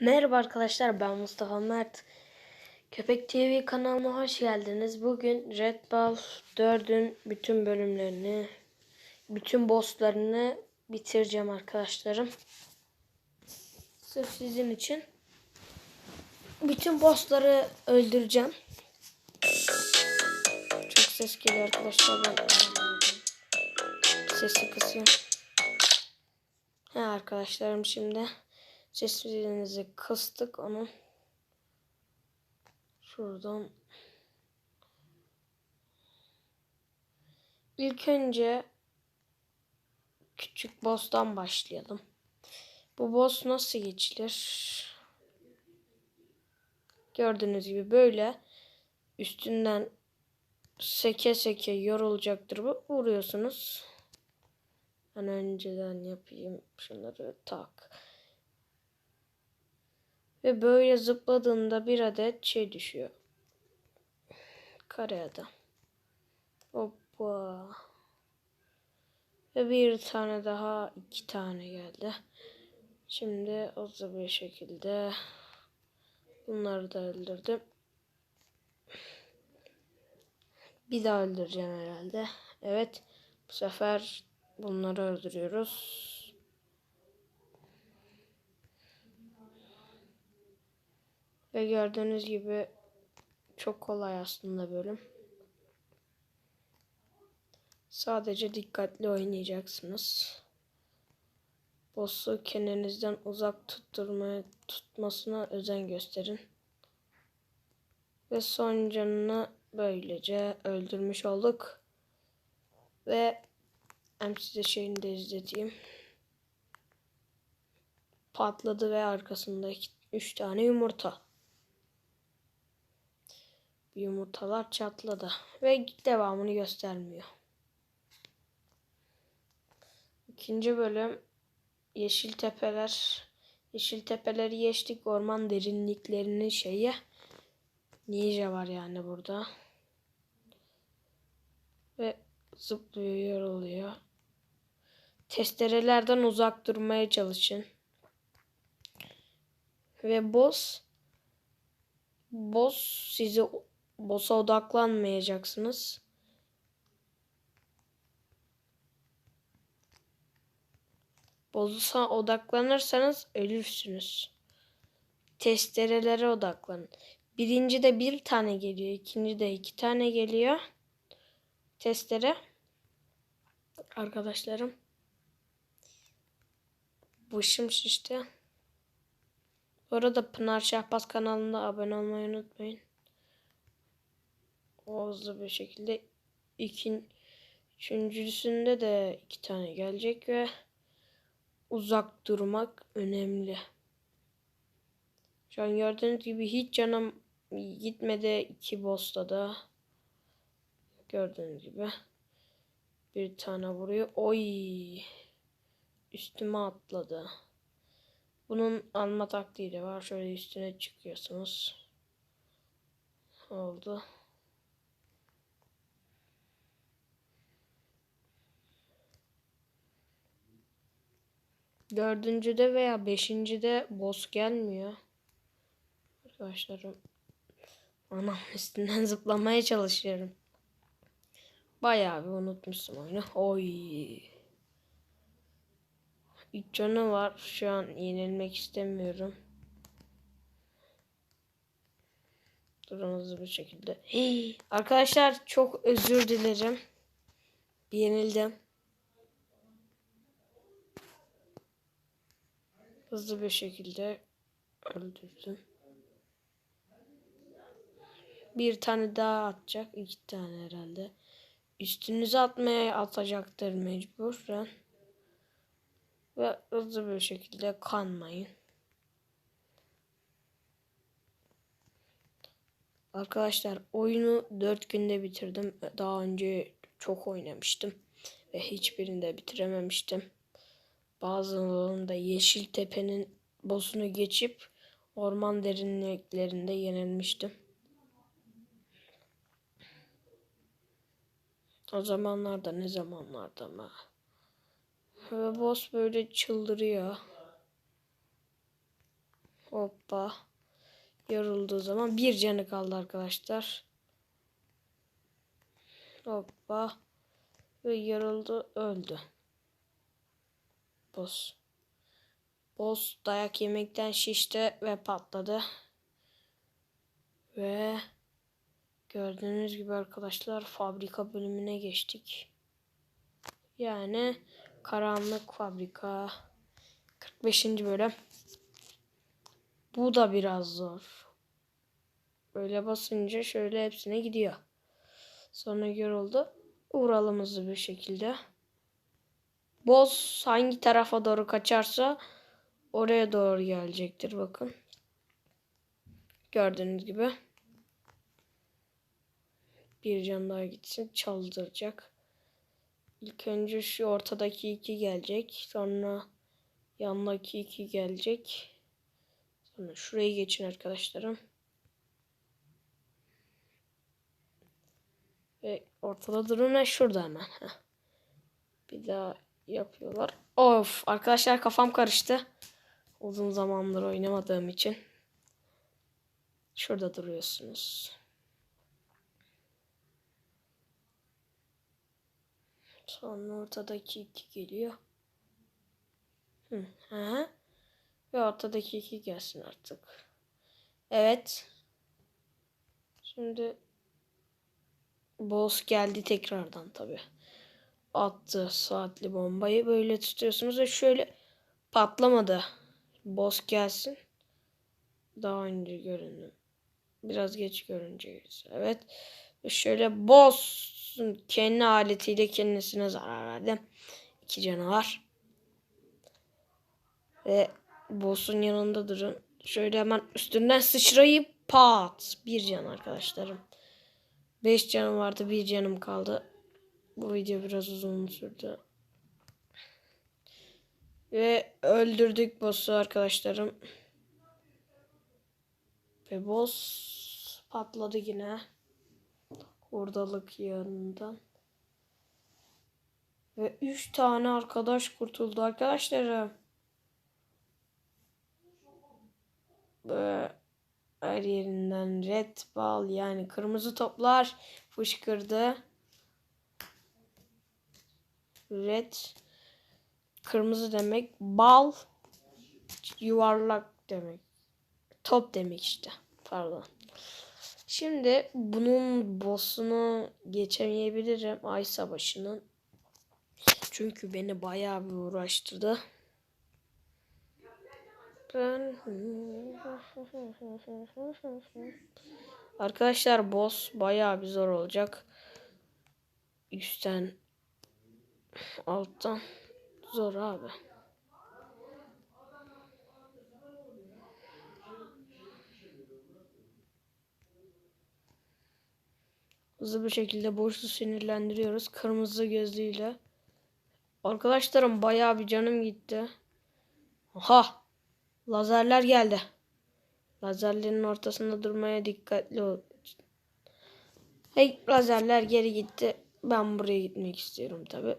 Merhaba arkadaşlar ben Mustafa Mert. Köpek TV kanalıma hoş geldiniz. Bugün Red Bull 4'ün bütün bölümlerini, bütün bosslarını bitireceğim arkadaşlarım. Sırf sizin için. Bütün bossları öldüreceğim. Çok ses geliyor arkadaşlar. Ben sesi kısıyorum. He arkadaşlarım şimdi sesinizi kıstık onun. Şuradan. İlk önce küçük boss'tan başlayalım. Bu boss nasıl geçilir? Gördüğünüz gibi böyle üstünden seke seke yorulacaktır bu. Vuruyorsunuz. Ben önceden yapayım şunları tak. Ve böyle zıpladığında bir adet şey düşüyor. Kare adam. Hoppa. Ve bir tane daha iki tane geldi. Şimdi hızlı bir şekilde bunları da öldürdüm. Bir daha öldüreceğim herhalde. Evet. Bu sefer bunları öldürüyoruz. Ve gördüğünüz gibi çok kolay aslında bölüm. Sadece dikkatli oynayacaksınız. Boss'u kendinizden uzak tutturmaya tutmasına özen gösterin. Ve son canını böylece öldürmüş olduk. Ve hem size şeyini de izleteyim. Patladı ve arkasında 3 tane yumurta yumurtalar çatladı ve devamını göstermiyor. İkinci bölüm Yeşil Tepeler. Yeşil Tepeleri geçtik. Orman derinliklerinin şeyi. Ninja var yani burada. Ve zıplıyor, oluyor. Testerelerden uzak durmaya çalışın. Ve boss boss sizi boss'a odaklanmayacaksınız. Boss'a odaklanırsanız ölürsünüz. Testerelere odaklanın. Birinci de bir tane geliyor. ikinci de iki tane geliyor. Testere. Arkadaşlarım. Başım şişti. Bu arada Pınar Şahbaz kanalına abone olmayı unutmayın hızlı bir şekilde ikin üçüncüsünde de iki tane gelecek ve uzak durmak önemli. Şu an gördüğünüz gibi hiç canım gitmedi iki boss'ta da. Gördüğünüz gibi. Bir tane vuruyor. Oy. Üstüme atladı. Bunun alma taktiği de var. Şöyle üstüne çıkıyorsunuz. Oldu. Dördüncüde veya beşincide boss gelmiyor. Arkadaşlarım. Anam üstünden zıplamaya çalışıyorum. Bayağı bir unutmuşum oyunu. Oy. İlk canı var. Şu an yenilmek istemiyorum. Durun hızlı bir şekilde. Hey, arkadaşlar çok özür dilerim. Yenildim. Hızlı bir şekilde öldürdüm. Bir tane daha atacak. iki tane herhalde. Üstünüze atmaya atacaktır mecburen. Ve hızlı bir şekilde kanmayın. Arkadaşlar oyunu 4 günde bitirdim. Daha önce çok oynamıştım. Ve hiçbirinde bitirememiştim. Bazılarında Yeşiltepe'nin bosunu geçip orman derinliklerinde yenilmiştim. O zamanlarda ne zamanlarda ama. Ve boss böyle çıldırıyor. Hoppa. Yorulduğu zaman bir canı kaldı arkadaşlar. Hoppa. Ve yoruldu öldü. Boss. Boss dayak yemekten şişti ve patladı. Ve gördüğünüz gibi arkadaşlar fabrika bölümüne geçtik. Yani karanlık fabrika. 45. bölüm. Bu da biraz zor. Böyle basınca şöyle hepsine gidiyor. Sonra yoruldu. Vuralım hızlı bir şekilde. Boss hangi tarafa doğru kaçarsa oraya doğru gelecektir bakın. Gördüğünüz gibi. Bir can daha gitsin çaldıracak. İlk önce şu ortadaki iki gelecek. Sonra yandaki iki gelecek. Sonra şurayı geçin arkadaşlarım. Ve ortada durun ve şurada hemen. Bir daha yapıyorlar. Of arkadaşlar kafam karıştı. Uzun zamandır oynamadığım için. Şurada duruyorsunuz. Sonra ortadaki iki geliyor. Hı, hı. Ve ortadaki iki gelsin artık. Evet. Şimdi boss geldi tekrardan tabi. Attı saatli bombayı böyle tutuyorsunuz ve şöyle patlamadı. Boss gelsin. Daha önce göründü. Biraz geç görünce. Evet. Ve şöyle boss'un kendi aletiyle kendisine zarar verdi. İki canı var. Ve boss'un yanında durun. Şöyle hemen üstünden sıçrayıp pat. Bir can arkadaşlarım. Beş canım vardı. Bir canım kaldı. Bu video biraz uzun sürdü. Ve öldürdük boss'u arkadaşlarım. Ve boss patladı yine. Hurdalık yanından. Ve üç tane arkadaş kurtuldu arkadaşlarım. Ve her yerinden red ball yani kırmızı toplar fışkırdı. Red kırmızı demek bal yuvarlak demek. Top demek işte. Pardon. Şimdi bunun boss'unu geçemeyebilirim. Ay Savaşı'nın. Çünkü beni bayağı bir uğraştırdı. Ben... Arkadaşlar boss bayağı bir zor olacak. Üstten alttan zor abi. Hızlı bir şekilde boşu sinirlendiriyoruz. Kırmızı gözlüğüyle. Arkadaşlarım bayağı bir canım gitti. Aha! Lazerler geldi. Lazerlerin ortasında durmaya dikkatli ol. Hey lazerler geri gitti. Ben buraya gitmek istiyorum tabi.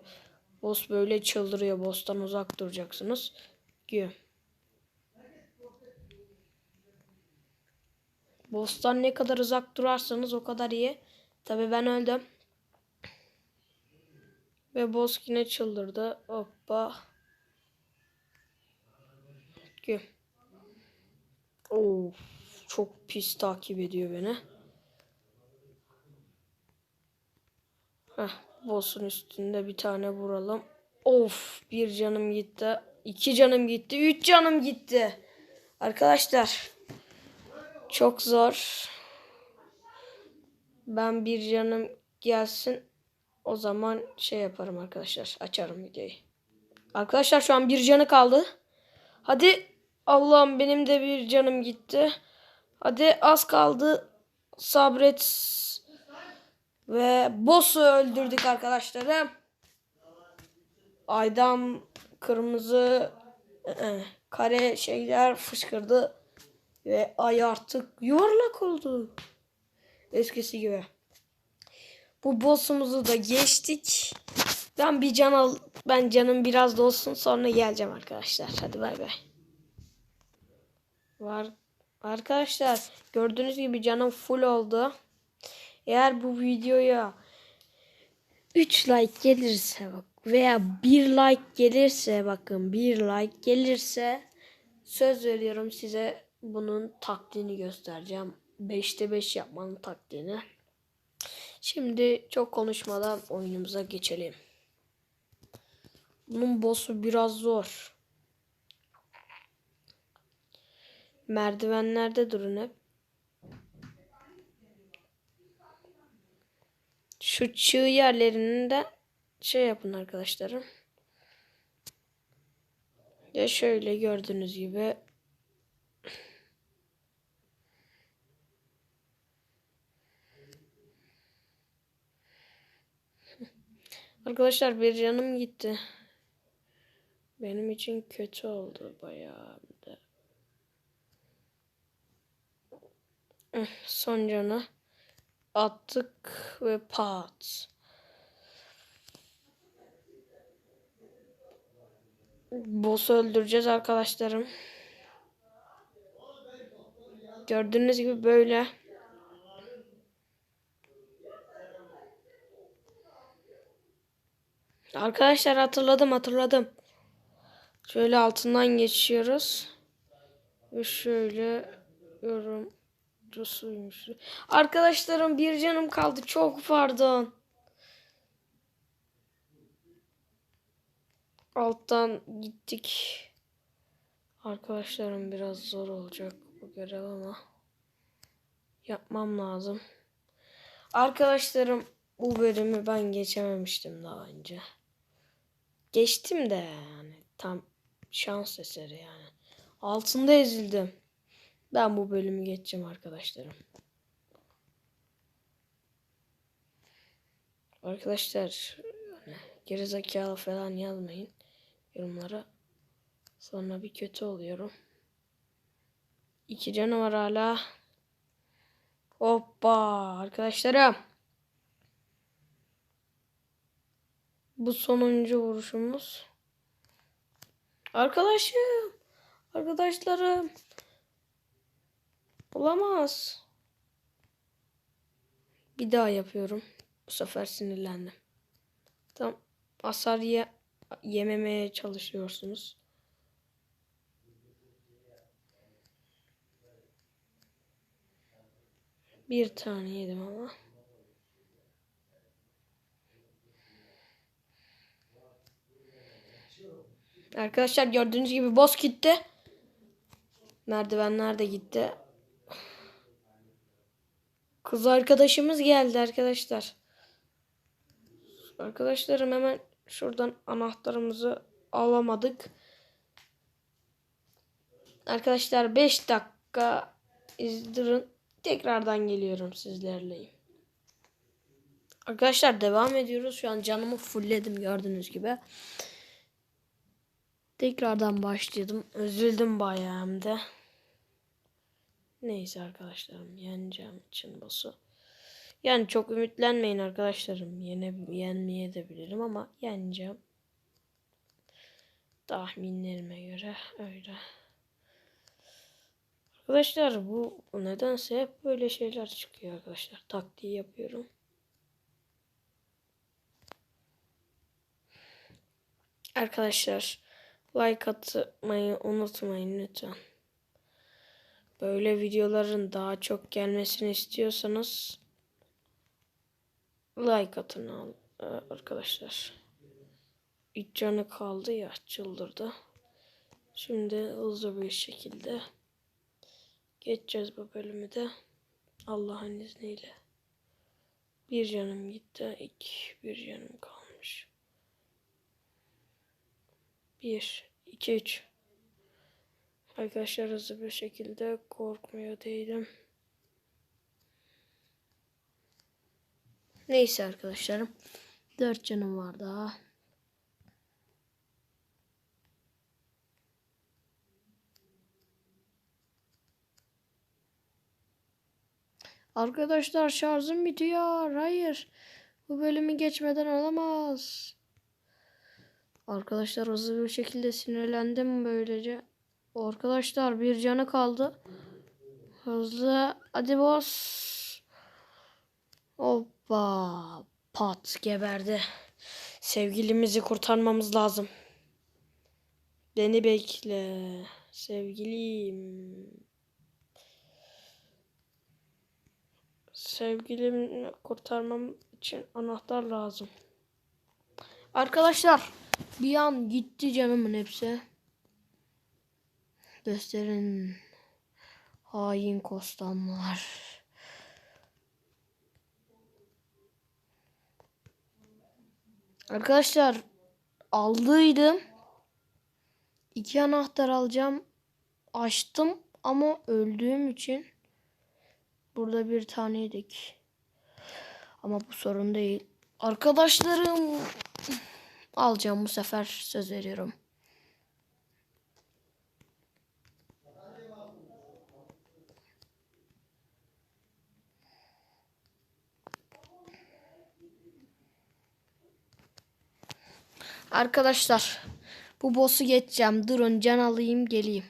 Boss böyle çıldırıyor. Boss'tan uzak duracaksınız. Diyor. Boss'tan ne kadar uzak durarsanız o kadar iyi. Tabi ben öldüm. Ve boss yine çıldırdı. Hoppa. Diyor. Of, çok pis takip ediyor beni. Heh, boss'un üstünde bir tane vuralım. Of, bir canım gitti. iki canım gitti. Üç canım gitti. Arkadaşlar. Çok zor. Ben bir canım gelsin. O zaman şey yaparım arkadaşlar. Açarım videoyu. Arkadaşlar şu an bir canı kaldı. Hadi Allah'ım benim de bir canım gitti. Hadi az kaldı. Sabret. Ve boss'u öldürdük arkadaşlarım. Aydan kırmızı ı-ı, kare şeyler fışkırdı. Ve ay artık yuvarlak oldu. Eskisi gibi. Bu boss'umuzu da geçtik. Ben bir can al ben canım biraz dolsun sonra geleceğim arkadaşlar. Hadi bay bay. Var. Arkadaşlar gördüğünüz gibi canım full oldu. Eğer bu videoya 3 like gelirse bak veya 1 like gelirse bakın 1 like gelirse söz veriyorum size bunun taktiğini göstereceğim. 5'te 5 yapmanın taktiğini. Şimdi çok konuşmadan oyunumuza geçelim. Bunun boss'u biraz zor. Merdivenlerde durun hep. Şu çığ yerlerinden şey yapın arkadaşlarım. Ya şöyle gördüğünüz gibi Arkadaşlar bir canım gitti. Benim için kötü oldu bayağı bir de. Eh, Son canı attık ve pat. Boss'u öldüreceğiz arkadaşlarım. Gördüğünüz gibi böyle. Arkadaşlar hatırladım hatırladım. Şöyle altından geçiyoruz. Ve şöyle yorumcusuymuş. Arkadaşlarım bir canım kaldı. Çok pardon. Alttan gittik. Arkadaşlarım biraz zor olacak bu görev ama yapmam lazım. Arkadaşlarım bu bölümü ben geçememiştim daha önce. Geçtim de yani tam şans eseri yani. Altında ezildim. Ben bu bölümü geçeceğim arkadaşlarım. Arkadaşlar gerizekalı falan yazmayın yorumlara. Sonra bir kötü oluyorum. İki canı var hala. Hoppa arkadaşlarım. Bu sonuncu vuruşumuz. Arkadaşım. Arkadaşlarım. Olamaz. Bir daha yapıyorum. Bu sefer sinirlendim. Tam hasar ye yememeye çalışıyorsunuz. Bir tane yedim ama. Arkadaşlar gördüğünüz gibi boss gitti. Merdivenler de gitti. Kız arkadaşımız geldi arkadaşlar. Arkadaşlarım hemen şuradan anahtarımızı alamadık. Arkadaşlar 5 dakika izdirin. Tekrardan geliyorum sizlerleyim. Arkadaşlar devam ediyoruz. Şu an canımı fullledim gördüğünüz gibi. Tekrardan başladım. Üzüldüm bayağı hem de. Neyse arkadaşlarım yeneceğim için boss'u. Yani çok ümitlenmeyin arkadaşlarım. Yene, yenmeye de bilirim ama yeneceğim. Tahminlerime göre öyle. Arkadaşlar bu nedense hep böyle şeyler çıkıyor arkadaşlar. Taktiği yapıyorum. Arkadaşlar like atmayı unutmayın lütfen. Böyle videoların daha çok gelmesini istiyorsanız like atın e, arkadaşlar. İlk canı kaldı ya çıldırdı. Şimdi hızlı bir şekilde geçeceğiz bu bölümü de. Allah'ın izniyle. Bir canım gitti. İki, bir canım kalmış. Bir, iki, üç. Arkadaşlar hızlı bir şekilde korkmuyor değilim. Neyse arkadaşlarım. Dört canım var daha. Arkadaşlar şarjım bitiyor. Hayır. Bu bölümü geçmeden olamaz. Arkadaşlar hızlı bir şekilde sinirlendim böylece. Arkadaşlar bir canı kaldı. Hızlı. Hadi boss. Hoppa. Pat geberdi. Sevgilimizi kurtarmamız lazım. Beni bekle. Sevgilim. Sevgilimi kurtarmam için anahtar lazım. Arkadaşlar bir an gitti canımın hepsi. Gösterin. Hain kostanlar. Arkadaşlar aldıydım. İki anahtar alacağım. Açtım ama öldüğüm için burada bir taneydik. Ama bu sorun değil. Arkadaşlarım alacağım bu sefer söz veriyorum. Arkadaşlar bu boss'u geçeceğim. Durun can alayım geleyim.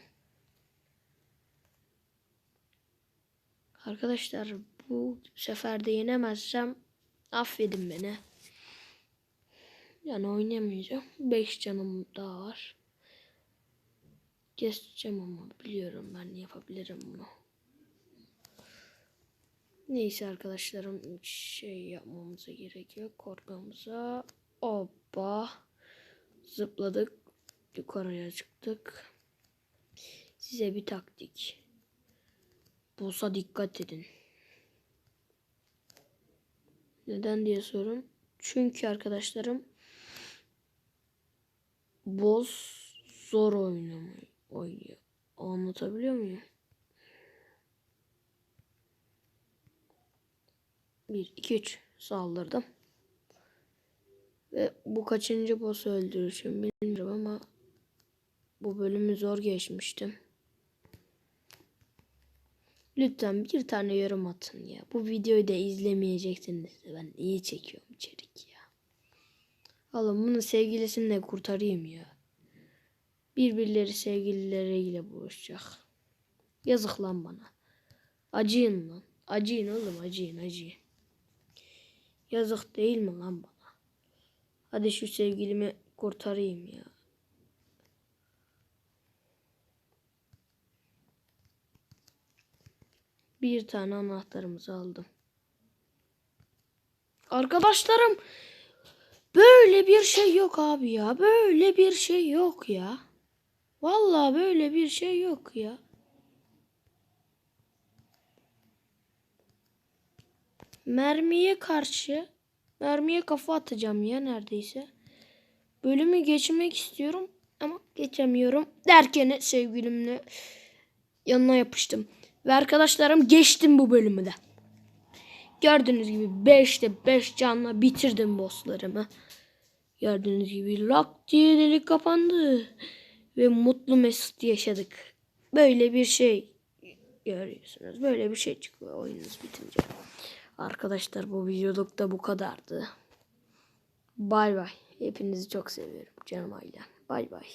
Arkadaşlar bu sefer de yenemezsem affedin beni. Yani oynamayacağım. 5 canım daha var. Geçeceğim ama biliyorum ben yapabilirim bunu. Neyse arkadaşlarım şey yapmamıza gerek yok. Korkmamıza. Hoppa. Zıpladık. Yukarıya çıktık. Size bir taktik. Boss'a dikkat edin. Neden diye sorun. Çünkü arkadaşlarım boss zor oynamayı oynuyor. Anlatabiliyor muyum? 1 2 3 saldırdım. Ve bu kaçıncı boss öldürüşüm bilmiyorum ama bu bölümü zor geçmiştim. Lütfen bir tane yorum atın ya. Bu videoyu da izlemeyeceksiniz de ben iyi çekiyorum içerik ya. Oğlum bunun sevgilisini de kurtarayım ya. Birbirleri sevgilileriyle buluşacak. Yazık lan bana. Acıyın lan. Acıyın oğlum acıyın acıyın. Yazık değil mi lan bana? Hadi şu sevgilimi kurtarayım ya. Bir tane anahtarımızı aldım. Arkadaşlarım böyle bir şey yok abi ya. Böyle bir şey yok ya. Vallahi böyle bir şey yok ya. Mermiye karşı mermiye kafa atacağım ya neredeyse. Bölümü geçmek istiyorum ama geçemiyorum. Derken sevgilimle yanına yapıştım. Ve arkadaşlarım geçtim bu bölümü de. Gördüğünüz gibi 5'te 5 canla bitirdim bosslarımı. Gördüğünüz gibi lak diye delik kapandı. Ve mutlu mesut yaşadık. Böyle bir şey görüyorsunuz. Böyle bir şey çıkıyor oyununuz bitince. Arkadaşlar bu videoluk da bu kadardı. Bay bay. Hepinizi çok seviyorum canım ailem. Bay bay.